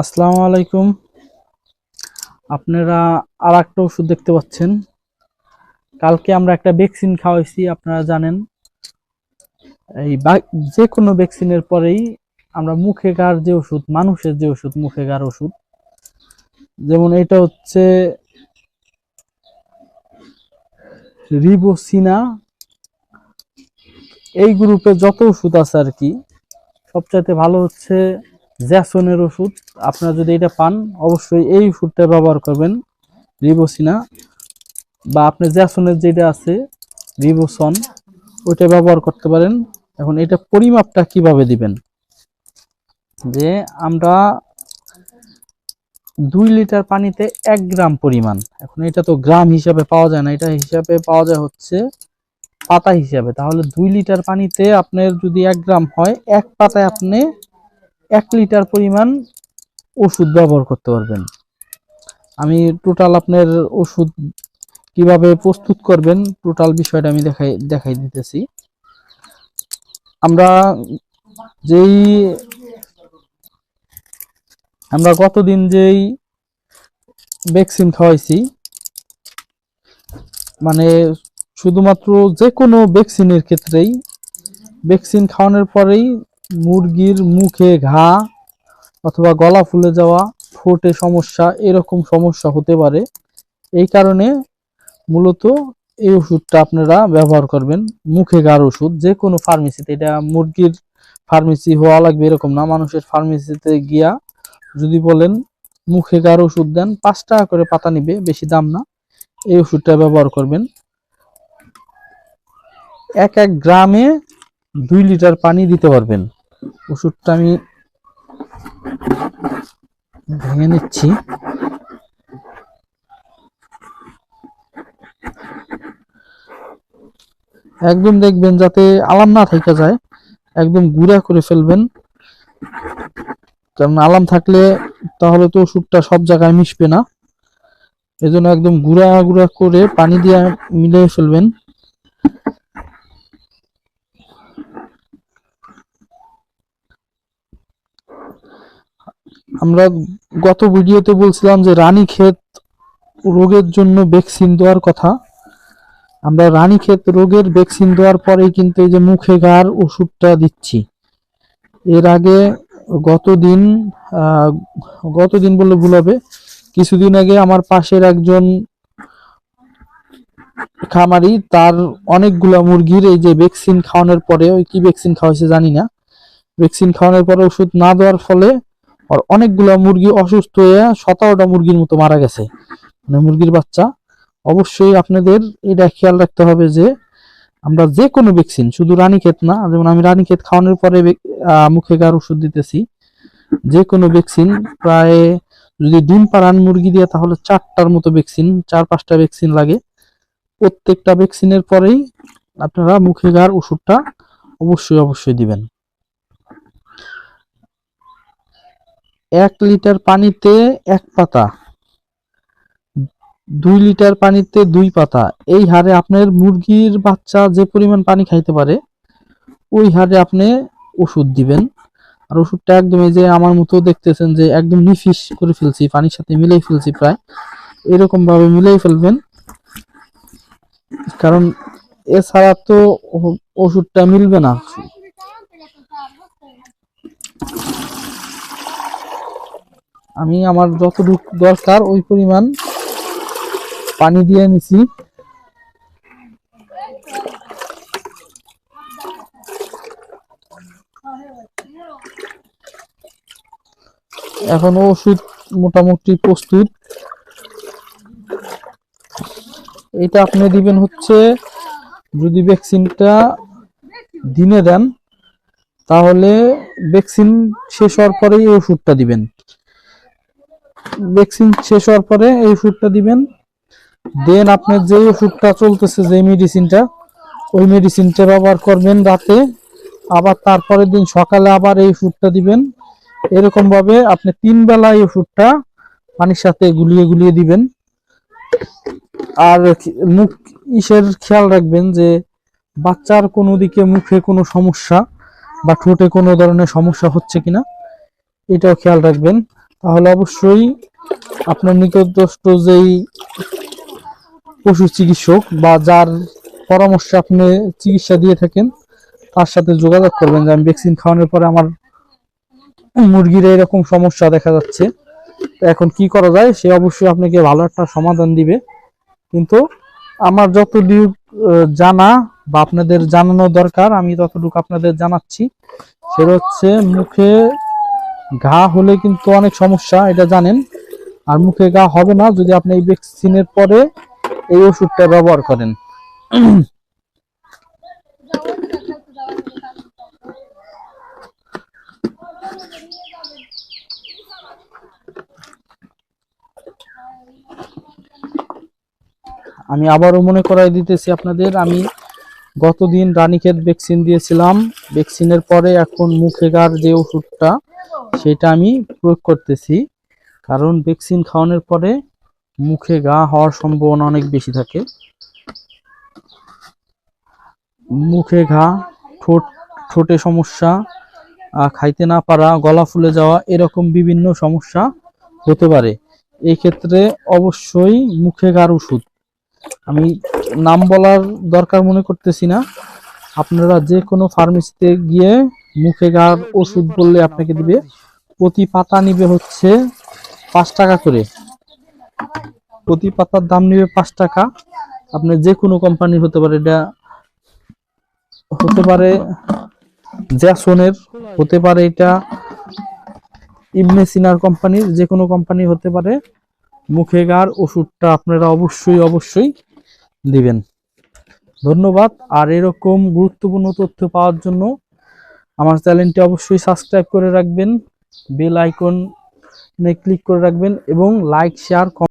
আসসালামু আলাইকুম। আপনারা আর একটা ওষুধ দেখতে পাচ্ছেন। কালকে আমরা একটা ভ্যাকসিন খাওয়াইছি, আপনারা জানেন। এই যে কোনো ভ্যাকসিনের পরেই আমরা মুখে গার যে ওষুধ, মানুষের যে ওষুধ মুখে গার ওষুধ। যেমন এটা হচ্ছে রিবোসিনা। এই গ্রুপে যত ওষুধ আছে আর কি, সবচাইতে ভালো হচ্ছে জ্যাসনের ওষুধ। আপনারা যদি এটা পান, অবশ্যই এই ওষুধটা ব্যবহার করবেন। রিবোসিনা বা আপনি জ্যাসনের যেটা আছে, রিবোসন, ওইটা ব্যবহার করতে পারেন। এখন এটা পরিমাপটা কীভাবে দিবেন? যে আমরা দুই লিটার পানিতে এক গ্রাম পরিমাণ, এখন এটা তো গ্রাম হিসাবে পাওয়া যায় না, এটা হিসাবে পাওয়া যায় হচ্ছে পাতা হিসাবে। তাহলে দুই লিটার পানিতে আপনার যদি এক গ্রাম হয়, এক পাতায় আপনি এক লিটার পরিমাণ ওষুধ ব্যবহার করতে পারবেন। আমি টোটাল আপনার ওষুধ কীভাবে প্রস্তুত করবেন টোটাল বিষয়টা আমি দেখাই দেখাই দিতেছি। আমরা যেই, আমরা গতদিন যেই ভ্যাকসিন খাওয়াইছি মানে শুধুমাত্র যে কোনো ভ্যাকসিনের ক্ষেত্রেই ভ্যাকসিন খাওয়ানোর পরেই মুরগির মুখে ঘা অথবা গলা ফুলে যাওয়া, ঠোঁটে সমস্যা, এরকম সমস্যা হতে পারে। এই কারণে মূলত এই ওষুধটা আপনারা ব্যবহার করবেন। মুখে গার ওষুধ, যে কোনো ফার্মেসিতে এটা মুরগির ফার্মেসি হওয়া লাগবে এরকম না। মানুষের ফার্মেসিতে গিয়া যদি বলেন, মুখে গার ওষুধ দেন, পাঁচ টাকা করে পাতা নিবে, বেশি দাম না। এই ওষুধটা ব্যবহার করবেন। এক এক গ্রামে দুই লিটার পানি দিতে পারবেন। ওষুধটা আমি ভেঙে নিচ্ছি। একদম দেখবেন যাতে আলাম না থেকে যায়, একদম গুঁড়া করে ফেলবেন। কারণ আলাম থাকলে তাহলে তো ওষুধটা সব জায়গায় মিশবে না। এজন্য একদম গুঁড়া গুঁড়া করে পানি দিয়ে মিলিয়ে ফেলবেন। আমরা গত ভিডিওতে বলছিলাম যে রানীক্ষেত রোগের জন্য ভ্যাকসিন দেওয়ার কথা। আমরা রানীক্ষেত রোগের ভ্যাকসিন দেওয়ার পরেই কিন্তু এই যে মুখে গার ওষুধটা দিচ্ছি। এর আগে গতদিন গতদিন বললে ভুল হবে, কিছুদিন আগে আমার পাশের একজন খামারি, তার অনেকগুলা মুরগির এই যে ভ্যাকসিন খাওয়ানোর পরে, ওই কি ভ্যাকসিন খাওয়াইছে জানি না। ভ্যাকসিন খাওয়ানোর পরে ওষুধ না দেওয়ার ফলে আর অনেকগুলা মুরগি অসুস্থ হয়ে সতেরোটা মুরগির মতো মারা গেছে। মানে মুরগির বাচ্চা। অবশ্যই আপনাদের এটা খেয়াল রাখতে হবে যে আমরা যে কোনো ভ্যাকসিন শুধু রানীক্ষেত না, যেমন আমি রানীক্ষেত খাওয়ানোর পরে মুখে গার ওষুধ দিতেছি। যে কোনো ভ্যাকসিন প্রায় যদি ডিম পাড়ান মুরগি দিয়ে, তাহলে চারটার মতো ভ্যাকসিন চার, পাঁচটা ভ্যাকসিন লাগে। প্রত্যেকটা ভ্যাকসিনের পরেই আপনারা মুখে গার ওষুধটা অবশ্যই অবশ্যই দিবেন। এক লিটার পানিতে এক পাতা, দুই লিটার পানিতে দুই পাতা। এই হারে আপনার মুরগির বাচ্চা যে পরিমাণ পানি খাইতে পারে, ওই হারে আপনি ওষুধ দিবেন। আর ওষুধটা একদম এই যে আমার মতো দেখতেছেন যে একদম নিফিস করে ফেলছি, পানির সাথে মিলাই ফেলছি প্রায়। এরকম ভাবে মিলাই ফেলবেন। কারণ এছাড়া তো ওষুধটা মিলবে না। আমি আমার যতটুকু দরকার, ওই পরিমাণ পানি দিয়ে নিছি। এখন ওষুধ মোটামুটি প্রস্তুত। এটা আপনি দিবেন হচ্ছে, যদি ভ্যাকসিনটা দিনে দেন, তাহলে ভ্যাকসিন শেষ হওয়ার পরেই ওষুধটা দিবেন। ভ্যাকসিন শেষ হওয়ার পরে এই ওষুধটা দিবেন। দেন আপনার যে ওষুধটা চলতেছে যে মেডিসিনটা ওই মেডিসিনটা ব্যবহার করবেন রাতে। আবার তারপরের দিন সকালে আবার এই ওষুধটা দিবেন। এরকম ভাবে আপনি তিন বেলা এই ওষুধটা পানির সাথে গুলিয়ে গুলিয়ে দিবেন। আর মুখ ইসের খেয়াল রাখবেন যে বাচ্চার কোনো দিকে মুখে কোনো সমস্যা বা ঠোঁটে কোনো ধরনের সমস্যা হচ্ছে কিনা, এটাও খেয়াল রাখবেন। তাহলে অবশ্যই আপনার নিকটস্থ যেই পশু চিকিৎসক বা যার পরামর্শে আপনি চিকিৎসা দিয়ে থাকেন, তার সাথে যোগাযোগ করবেন যে আমি ভ্যাকসিন খাওয়ানোর পরে আমার মুরগির এরকম সমস্যা দেখা যাচ্ছে। এখন কি করা যায়, সে অবশ্যই আপনাকে ভালো একটা সমাধান দিবে। কিন্তু আমার যতটুকু জানা বা আপনাদের জানানো দরকার, আমি ততটুকু আপনাদের জানাচ্ছি। সেটা হচ্ছে মুখে ঘা হলে কিন্তু অনেক সমস্যা, এটা জানেন। আর মুখে ঘা হবে না যদি আপনি এই ভ্যাকসিনের পরে এই ওষুধটা ব্যবহার করেন। আমি আবারও মনে করাই দিতেছি আপনাদের, আমি গতদিন রানীক্ষেত ভ্যাকসিন দিয়েছিলাম। ভ্যাকসিনের পরে এখন মুখে গার যে ওষুধটা সেটা আমি প্রয়োগ করতেছি। কারণ ভ্যাকসিন খাওয়ানোর পরে মুখে গা হওয়ার সম্ভাবনা অনেক বেশি থাকে। মুখে ঘা, ঠোঁট, ঠোঁটে সমস্যা খাইতে না পারা, গলা ফুলে যাওয়া এরকম বিভিন্ন সমস্যা হতে পারে। এই ক্ষেত্রে অবশ্যই মুখে গার ওষুধ। আমি নাম বলার দরকার মনে করতেছি না। আপনারা যে কোনো ফার্মেসিতে গিয়ে মুখে গার ওষুধ বললে আপনাকে দিবে। প্রতি পাতা নিবে হচ্ছে পাঁচ টাকা করে। প্রতি পাতার দাম নিবে পাঁচ টাকা। আপনি যে কোনো কোম্পানির হতে পারে এটা হতে পারে জ্যাসনের হতে পারে এটা ইবনে সিনার কোম্পানির যে কোনো কোম্পানি হতে পারে। মুখে গার ওষুধটা আপনারা অবশ্যই অবশ্যই দিবেন। ধন্যবাদ। আর এরকম গুরুত্বপূর্ণ তথ্য পাওয়ার জন্য আমার চ্যানেলটি অবশ্যই সাবস্ক্রাইব করে রাখবেন বেল আইকনে ক্লিক করে রাখবেন এবং লাইক শেয়ার